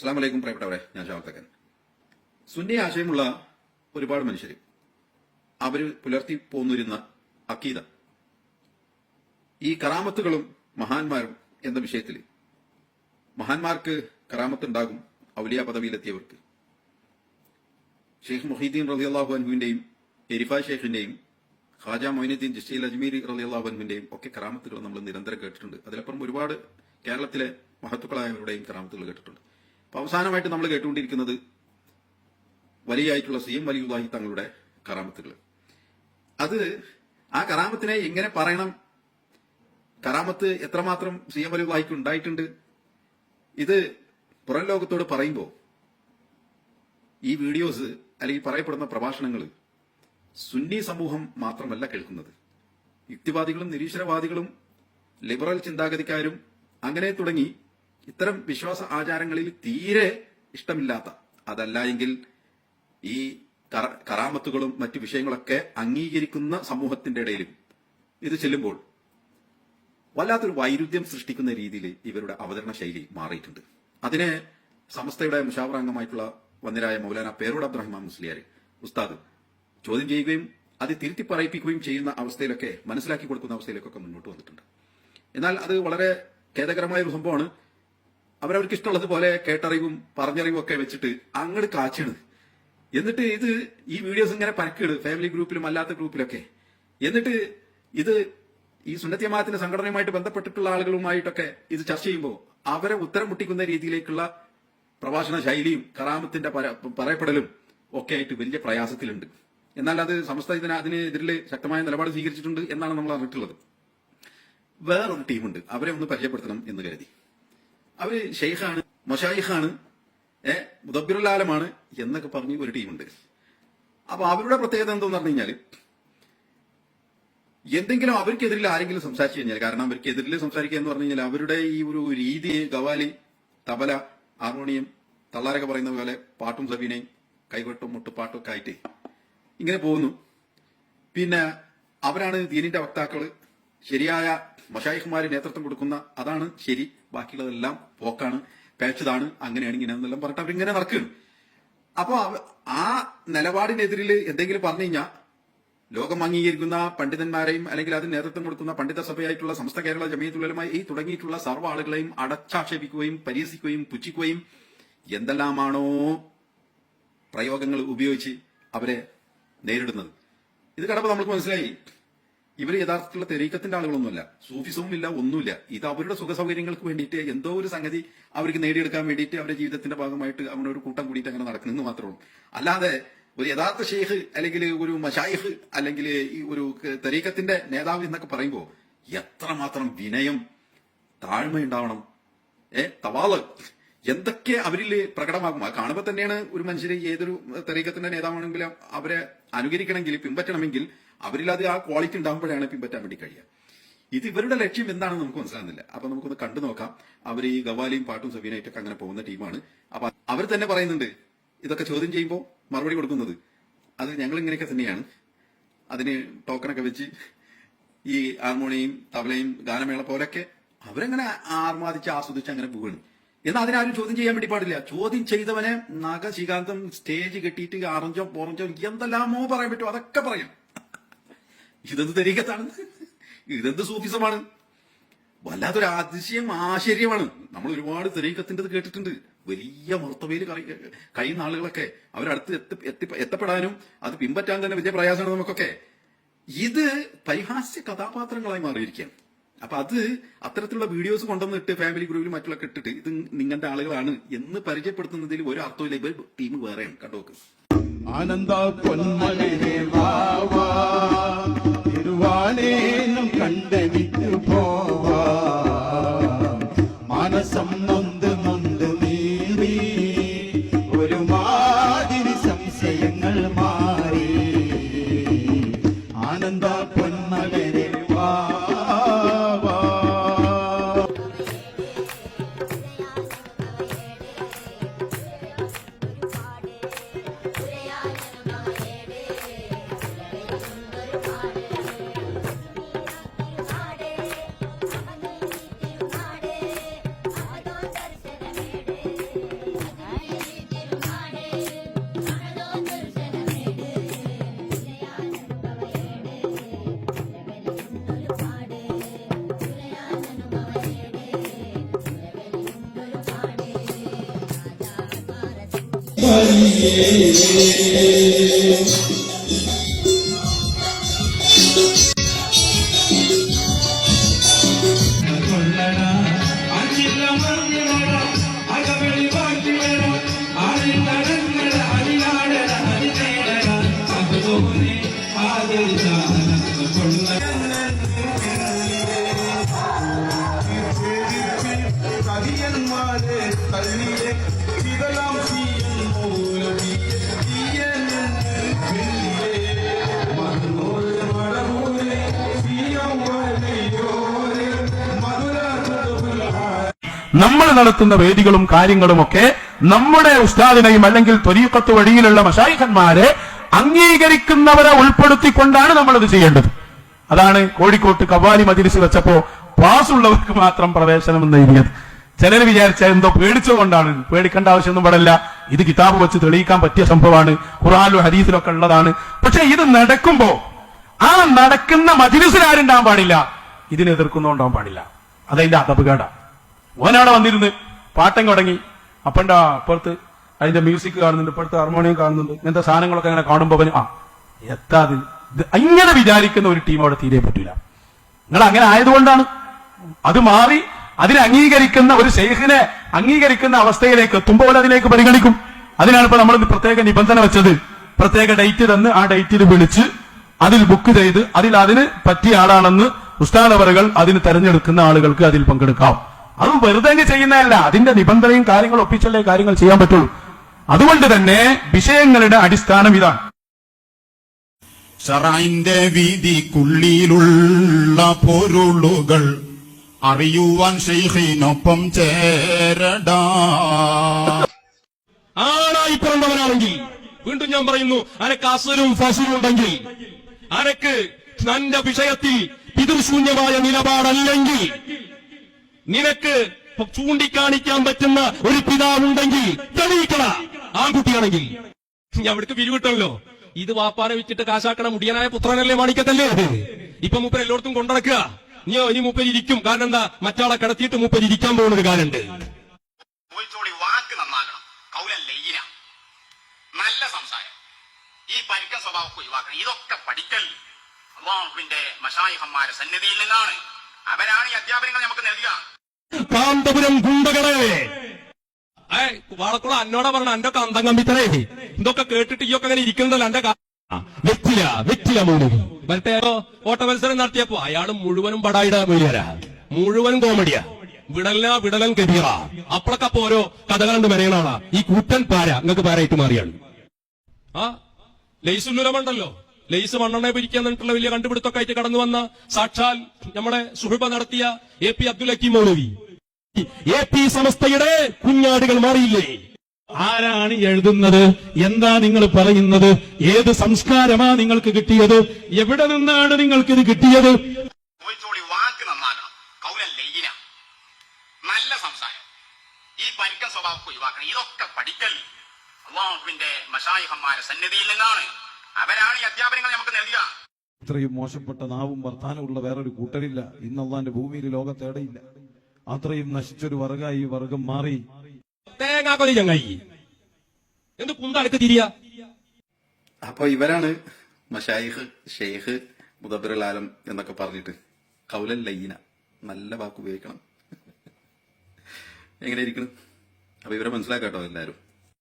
അസ്സാം വലൈക്കും പ്രിയപ്പെട്ടവരെ ഞാൻ ഷാവത്തക്കൻ സുന്നി ആശയമുള്ള ഒരുപാട് മനുഷ്യർ അവർ പുലർത്തി പോന്നിരുന്ന അക്കീത ഈ കറാമത്തുകളും മഹാന്മാരും എന്ന വിഷയത്തിൽ മഹാന്മാർക്ക് കറാമത്തുണ്ടാകും ഔലിയ പദവിയിലെത്തിയവർക്ക്. ഷെയ്ഖ് മൊഹീദ്ദീൻ അള്ളാഹു അൻഹുവിന്റെയും എരിഫ ഷെയ്ഖിന്റെയും ഖാജ മൊയിനുദ്ദീൻ അജ്മീർ അജ്മീരി അള്ളാഹു അൻഹുവിന്റെയും ഒക്കെ കറാമത്തുകൾ നമ്മൾ നിരന്തരം കേട്ടിട്ടുണ്ട്. അതിലപ്പുറം ഒരുപാട് കേരളത്തിലെ മഹത്തുക്കളായവരുടെയും കറാമത്തുകൾ കേട്ടിട്ടുണ്ട്. അപ്പൊ അവസാനമായിട്ട് നമ്മൾ കേട്ടുകൊണ്ടിരിക്കുന്നത് വലിയായിട്ടുള്ള സി എം വലിയുദാഹി തങ്ങളുടെ കറാമത്തുകൾ അത് ആ കറാമത്തിനെ എങ്ങനെ പറയണം? കറാമത്ത് എത്രമാത്രം സി എം വലിയുദാഹിക്ക് ഉണ്ടായിട്ടുണ്ട്? ഇത് പുറം ലോകത്തോട് പറയുമ്പോൾ ഈ വീഡിയോസ് അല്ലെങ്കിൽ പറയപ്പെടുന്ന പ്രഭാഷണങ്ങൾ സുന്നി സമൂഹം മാത്രമല്ല കേൾക്കുന്നത്. യുക്തിവാദികളും നിരീശ്വരവാദികളും ലിബറൽ ചിന്താഗതിക്കാരും അങ്ങനെ തുടങ്ങി ഇത്തരം വിശ്വാസ ആചാരങ്ങളിൽ തീരെ ഇഷ്ടമില്ലാത്ത അതല്ല എങ്കിൽ ഈ കറാമത്തുകളും മറ്റു വിഷയങ്ങളൊക്കെ അംഗീകരിക്കുന്ന സമൂഹത്തിന്റെ ഇടയിലും ഇത് ചെല്ലുമ്പോൾ വല്ലാത്തൊരു വൈരുദ്ധ്യം സൃഷ്ടിക്കുന്ന രീതിയിൽ ഇവരുടെ അവതരണ ശൈലി മാറിയിട്ടുണ്ട്. അതിനെ സമസ്തയുടെ മുഷാവറ അംഗമായിട്ടുള്ള വന്നിരായ മൗലാന പേരോട് അബ്ദുറഹ്മാൻ മുസ്ലിയാർ ഉസ്താദ് ചോദ്യം ചെയ്യുകയും അത് തിരുത്തി പറയിപ്പിക്കുകയും ചെയ്യുന്ന അവസ്ഥയിലൊക്കെ മനസ്സിലാക്കി കൊടുക്കുന്ന അവസ്ഥയിലേക്കൊക്കെ മുന്നോട്ട് വന്നിട്ടുണ്ട്. എന്നാൽ അത് വളരെ ഖേദകരമായ ഒരു സംഭവമാണ്. അവരവർക്ക് ഇഷ്ടമുള്ളത് പോലെ കേട്ടറിവും പറഞ്ഞറിവും ഒക്കെ വെച്ചിട്ട് അങ്ങോട്ട് കാച്ചണത് എന്നിട്ട് ഇത് ഈ വീഡിയോസ് ഇങ്ങനെ പരക്കിട് ഫാമിലി ഗ്രൂപ്പിലും അല്ലാത്ത ഗ്രൂപ്പിലൊക്കെ എന്നിട്ട് ഇത് ഈ സുന്നത്യമാത്തിന്റെ സംഘടനയുമായിട്ട് ബന്ധപ്പെട്ടിട്ടുള്ള ആളുകളുമായിട്ടൊക്കെ ഇത് ചർച്ച ചെയ്യുമ്പോൾ അവരെ ഉത്തരം മുട്ടിക്കുന്ന രീതിയിലേക്കുള്ള പ്രഭാഷണ ശൈലിയും കറാമത്തിന്റെ പറയപ്പെടലും ഒക്കെ ആയിട്ട് വലിയ പ്രയാസത്തിലുണ്ട്. എന്നാൽ അത് സംസ്ഥ ഇതിന് അതിനെതിരിൽ ശക്തമായ നിലപാട് സ്വീകരിച്ചിട്ടുണ്ട് എന്നാണ് നമ്മൾ അറിഞ്ഞിട്ടുള്ളത്. വേറൊരു ടീമുണ്ട് അവരെ ഒന്ന് പരിചയപ്പെടുത്തണം എന്ന് കരുതി. അവർ ഷെയ്ഖാണ് മൊഷായിഖാണ് ഏ മുദബിറുലാലമാണ് എന്നൊക്കെ പറഞ്ഞ് ഒരു ടീമുണ്ട്. അപ്പൊ അവരുടെ പ്രത്യേകത എന്തെന്ന് പറഞ്ഞു കഴിഞ്ഞാൽ എന്തെങ്കിലും അവർക്കെതിരിൽ ആരെങ്കിലും സംസാരിച്ചു കഴിഞ്ഞാൽ കാരണം അവർക്കെതിരിൽ സംസാരിക്കുക എന്ന് പറഞ്ഞു കഴിഞ്ഞാൽ അവരുടെ ഈ ഒരു രീതി ഗവാലി തബല ഹാർമോണിയം തള്ളാരൊക്കെ പറയുന്ന പോലെ പാട്ടും സബീനയും കൈകൊട്ടും മുട്ടുപാട്ടും ഒക്കെ ആയിട്ട് ഇങ്ങനെ പോകുന്നു. പിന്നെ അവരാണ് ദീനിന്റെ വക്താക്കൾ. ശരിയായ മഷായിഖ്മാര് നേതൃത്വം കൊടുക്കുന്ന അതാണ് ശരി. ബാക്കിയുള്ളതെല്ലാം പോക്കാണ് പേച്ചതാണ് അങ്ങനെയാണ് ഇങ്ങനെ എന്നെല്ലാം പറഞ്ഞിട്ട് അവരിങ്ങനെ നടക്കുകയാണ്. അപ്പൊ ആ നിലപാടിനെതിരിൽ എന്തെങ്കിലും പറഞ്ഞു കഴിഞ്ഞാൽ ലോകം അംഗീകരിക്കുന്ന പണ്ഡിതന്മാരെയും അല്ലെങ്കിൽ അതിന് നേതൃത്വം കൊടുക്കുന്ന പണ്ഡിത സഭയായിട്ടുള്ള സമസ്ത കേരള ജമീയത്തുലമായി ഈ തുടങ്ങിയിട്ടുള്ള സർവ ആളുകളെയും അടച്ചാക്ഷേപിക്കുകയും പരിഹസിക്കുകയും പുച്ഛിക്കുകയും എന്തെല്ലാമാണോ പ്രയോഗങ്ങൾ ഉപയോഗിച്ച് അവരെ നേരിടുന്നത്. ഇത് കണ്ടപ്പോൾ നമുക്ക് മനസ്സിലായി. ഇവർ യഥാർത്ഥത്തിലുള്ള തെരീക്കത്തിന്റെ ആളുകളൊന്നുമല്ല. സൂഫിസവും ഇല്ല ഒന്നുമില്ല. ഇത് അവരുടെ സുഖ സൗകര്യങ്ങൾക്ക് വേണ്ടിയിട്ട് എന്തോ ഒരു സംഗതി അവർക്ക് നേടിയെടുക്കാൻ വേണ്ടിയിട്ട് അവരുടെ ജീവിതത്തിന്റെ ഭാഗമായിട്ട് അവരുടെ ഒരു കൂട്ടം കൂടിയിട്ട് അങ്ങനെ നടക്കുന്നു മാത്രമേ ഉള്ളൂ. അല്ലാതെ ഒരു യഥാർത്ഥ ഷെയ്ഖ് അല്ലെങ്കിൽ ഒരു മഷായിഖ് അല്ലെങ്കിൽ ഈ ഒരു തെരീക്കത്തിന്റെ നേതാവ് എന്നൊക്കെ പറയുമ്പോൾ എത്രമാത്രം വിനയം താഴ്മ ഉണ്ടാവണം ഏ തവാൾ എന്തൊക്കെ അവരിൽ പ്രകടമാകും. അത് കാണുമ്പോൾ തന്നെയാണ് ഒരു മനുഷ്യരെ ഏതൊരു തെരീക്കത്തിന്റെ നേതാവാണെങ്കിലും അവരെ അനുകരിക്കണമെങ്കിൽ പിൻപറ്റണമെങ്കിൽ അവരിൽ അത് ആ ക്വാളിറ്റി ഉണ്ടാകുമ്പോഴാണ് പിൻപറ്റാൻ വേണ്ടി കഴിയുക. ഇത് ഇവരുടെ ലക്ഷ്യം എന്താണെന്ന് നമുക്ക് മനസ്സിലാകുന്നില്ല. അപ്പൊ നമുക്കൊന്ന് കണ്ടു നോക്കാം. അവർ ഈ ഗവാലിയും പാട്ടും സബീനായിട്ടൊക്കെ അങ്ങനെ പോകുന്ന ടീമാണ്. അപ്പൊ അവർ തന്നെ പറയുന്നുണ്ട് ഇതൊക്കെ ചോദ്യം ചെയ്യുമ്പോൾ മറുപടി കൊടുക്കുന്നത്. അത് ഞങ്ങൾ ഇങ്ങനെയൊക്കെ തന്നെയാണ്. അതിന് ടോക്കണൊക്കെ വെച്ച് ഈ ഹാർമോണിയും തബലയും ഗാനമേള പോലൊക്കെ അവരങ്ങനെ ആർമാദിച്ച് ആസ്വദിച്ച് അങ്ങനെ പോവാണ്. എന്നാൽ അതിനാരും ചോദ്യം ചെയ്യാൻ വേണ്ടി പാടില്ല. ചോദ്യം ചെയ്തവനെ നഗ ശ്രീകാന്തം സ്റ്റേജ് കെട്ടിയിട്ട് ആറഞ്ചോ പോറഞ്ചോ എന്തെല്ലാമോ പറയാൻ പറ്റുമോ അതൊക്കെ പറയാം. ഇതെന്ത് തരീക്കത്താണ്? ഇതെന്ത് സൂഫിസമാണ്? വല്ലാത്തൊരു അതിശയം ആശ്ചര്യമാണ്. നമ്മൾ ഒരുപാട് തെരീക്കത്തിന്റെത് കേട്ടിട്ടുണ്ട്. വലിയ മർത്തവയിൽ കഴിയുന്ന ആളുകളൊക്കെ അവരടുത്ത് എത്തി എത്തി- എത്തപ്പെടാനും അത് പിൻപറ്റാൻ തന്നെ വലിയ പ്രയാസമാണ് നമുക്കൊക്കെ. ഇത് പരിഹാസ്യ കഥാപാത്രങ്ങളായി മാറിയിരിക്കുകയാണ്. അപ്പൊ അത് അത്തരത്തിലുള്ള വീഡിയോസ് കൊണ്ടുവന്നിട്ട് ഫാമിലി ഗ്രൂപ്പിൽ മറ്റുള്ളൊക്കെ ഇട്ടിട്ട് ഇത് നിങ്ങളുടെ ആളുകളാണ് എന്ന് പരിചയപ്പെടുത്തുന്നതിൽ ഒരു അർത്ഥമില്ല ഇവർ ടീം വേറെയാണ്. കണ്ടോക്ക് ആനന്ദ കവിയന്മാരെ നമ്മൾ നടത്തുന്ന വേദികളും കാര്യങ്ങളുമൊക്കെ നമ്മുടെ ഉസ്താദിനെയും അല്ലെങ്കിൽ ത്വരീക്കത്ത് വഴിയിലുള്ള മഷായിഖന്മാരെ അംഗീകരിക്കുന്നവരെ ഉൾപ്പെടുത്തിക്കൊണ്ടാണ് നമ്മളത് ചെയ്യേണ്ടത്. അതാണ് കോഴിക്കോട്ട് കവാലി മതിരിച്ച് വെച്ചപ്പോ പാസ് ഉള്ളവർക്ക് മാത്രം പ്രവേശനം എന്ന് എഴുതിയത്. ചിലർ വിചാരിച്ച എന്തോ പേടിച്ചുകൊണ്ടാണ് പേടിക്കേണ്ട ആവശ്യമൊന്നും പാടില്ല ഇത് കിതാബ് വെച്ച് തെളിയിക്കാൻ പറ്റിയ സംഭവമാണ്. ഖുറാനിലും ഹദീസിലൊക്കെ ഉള്ളതാണ്. പക്ഷെ ഇത് നടക്കുമ്പോ ആ നടക്കുന്ന മജിലിസിൽ ആരുണ്ടാവാൻ പാടില്ല. ഇതിനെ എതിർക്കുന്നോണ്ടാവാൻ പാടില്ല. അതതിന്റെ അതപകട ഓനവിടെ വന്നിരുന്ന് പാട്ടം തുടങ്ങി. അപ്പണ്ട അപ്പുറത്ത് അതിന്റെ മ്യൂസിക് കാണുന്നുണ്ട് ഇപ്പോഴത്തെ ഹാർമോണിയം കാണുന്നുണ്ട്. ഇങ്ങനത്തെ സാധനങ്ങളൊക്കെ അങ്ങനെ കാണുമ്പോൾ ആ എത്താത് അങ്ങനെ വിചാരിക്കുന്ന ഒരു ടീം അവിടെ തീരെ പറ്റൂല. നിങ്ങൾ അങ്ങനെ ആയതുകൊണ്ടാണ് അത് മാറി അതിനെ അംഗീകരിക്കുന്ന ഒരു ശൈഖിനെ അംഗീകരിക്കുന്ന അവസ്ഥയിലേക്ക് എത്തുമ്പോൾ അതിലേക്ക് പരിഗണിക്കും. അതിനാണ് ഇപ്പൊ നമ്മൾ പ്രത്യേക നിബന്ധന വെച്ചത്. പ്രത്യേക ഡേറ്റ് തന്ന് ആ ഡേറ്റിൽ വിളിച്ച് അതിൽ ബുക്ക് ചെയ്ത് അതിൽ അതിന് പറ്റിയ ആളാണെന്ന് ഉസ്താദവറുകൾ അതിന് തെരഞ്ഞെടുക്കുന്ന ആളുകൾക്ക് അതിൽ പങ്കെടുക്കാം. അത് വെറുതെ ചെയ്യുന്നതല്ല. അതിന്റെ നിബന്ധനയും കാര്യങ്ങൾ ഒപ്പിച്ചല്ലേ കാര്യങ്ങൾ ചെയ്യാൻ പറ്റുള്ളൂ. അതുകൊണ്ട് തന്നെ വിഷയങ്ങളുടെ അടിസ്ഥാനം ഇതാണ്. ഷറായിന്റെ വീതിക്കുള്ളിലുള്ള പൊരുളുകൾ അറിയുവാൻ ഷെയ്ഖിനൊപ്പം ചേരടാ. ആണായി പിറന്നവനാണെങ്കിൽ വീണ്ടും ഞാൻ പറയുന്നു അനക്ക് അസലും ഫസലും ഉണ്ടെങ്കിൽ അനക്ക് തന്റെ വിഷയത്തിൽ പിതൃശൂന്യമായ നിലപാടല്ലെങ്കിൽ നിനക്ക് ചൂണ്ടിക്കാണിക്കാൻ പറ്റുന്ന ഒരു പിതാവുണ്ടെങ്കിൽ തെളിയിക്കണ ആൺകുട്ടിയാണെങ്കിൽ. അവിടേക്ക് പിരിവിട്ടല്ലോ ഇത് വാപ്പാനെ വിറ്റിട്ട് കാശാക്കണ മുടിയനായ പുത്രനല്ലേ മാണിക്കത്തല്ലേ? അത് ഇപ്പൊ മൂപ്പർ എല്ലായിടത്തും കൊണ്ടുനടക്കുക നീ ഇനി മുപ്പരിക്കും കാരണം എന്താ? മറ്റാളെ കടത്തിയിട്ട് മൂപ്പർ ഇരിക്കാൻ പോകുന്ന ഒരു കാലുണ്ട് വാക്ക് നന്നാക്കണം നല്ല സംസാരം. ഈ പരിക്കൻ സ്വഭാവം ഒഴിവാക്കണം. ഇതൊക്കെ പഠിക്കൽ. അള്ളാഹുവിന്റെ മഷായിഹന്മാരെ സന്നിധിയിൽ നിന്നാണ്. അവരാണ് ഈ അധ്യാപനങ്ങൾ നമുക്ക് നൽകുക. കാന്തപുരം ഗുണ്ടകളെ. ഏ വാളക്കുള അന്നോടാ പറഞ്ഞ എന്റെ കന്തം കമ്പിത്തറേ ഇതൊക്കെ കേട്ടിട്ട് ഈയൊക്കെ അങ്ങനെ ഇരിക്കുന്നതല്ല എന്റെ വെറ്റില വെറ്റില മൂലവി മറ്റേ ഓട്ട മത്സരം നടത്തിയപ്പോ അയാൾ മുഴുവനും പടായിട മൂലിയാരാ മുഴുവനും കോമഡിയാ. വിടല വിടലൻ കബീറ അപ്പളൊക്കെ അപ്പൊ ഓരോ കഥകളുണ്ട് മെനയണാളാ ഈ കൂട്ടൻ പാര നിങ്ങൾക്ക് പാരായിട്ട് മാറിയാണ്. ആ ലൈസ് ഉല്ലുരമുണ്ടല്ലോ ലൈസ് മണ്ണെണ്ണ പിരിക്കാൻ എന്നിട്ടുള്ള വലിയ കണ്ടുപിടുത്തൊക്കെ ആയിട്ട് കടന്നു വന്ന സാക്ഷാൽ നമ്മുടെ സുഹൃബ നടത്തിയ A P Abdul Hakeem Maulavi. A P സമസ്തയുടെ കുഞ്ഞാടുകൾ മാറിയില്ലേ? ആരാണ് എഴുതുന്നത്? എന്താ നിങ്ങൾ പറയുന്നത്? ഏത് സംസ്കാരമാ നിങ്ങൾക്ക് കിട്ടിയത്? എവിടെ നിന്നാണ് നിങ്ങൾക്ക് ഇത് കിട്ടിയത് വാക്ക് നന്നാക്കണം. നല്ല സംസാരം. ഈ പരിക്കൻ സ്വഭാവം ഒഴിവാക്കണം. ഇതൊക്കെ പഠിക്കൽ അള്ളാഹുവിന്റെ മഷായിഹന്മാരെ സന്നിധിയിൽ നിന്നാണ്. അവരാണ് ഈ അധ്യാപനങ്ങൾ നമുക്ക് നൽകുക. ഇത്രയും മോശപ്പെട്ട നാവും വർത്താനമുള്ള വേറൊരു കൂട്ടരില്ല. ഇന്നല്ലാന്റെ ഭൂമിയിൽ ലോകത്തേടയില്ല അത്രയും നശിച്ചൊരു വർഗ ഈ വർഗം മാറി. തേങ്ങാക്കൊലി ചങ്ങായി എന്ത് കുന്തടക്ക് തിരിയ? അപ്പൊ ഇവരാണ് മഷായിഖ് ഷെയ്ഖ് മുദബിറുൽ ആലം എന്നൊക്കെ പറഞ്ഞിട്ട് കൗലൻ ലയ്യന നല്ല വാക്ക് ഉപയോഗിക്കണം എങ്ങനെ ഇരിക്കണം? അപ്പൊ ഇവരെ മനസ്സിലാക്കാട്ടോ എല്ലാരും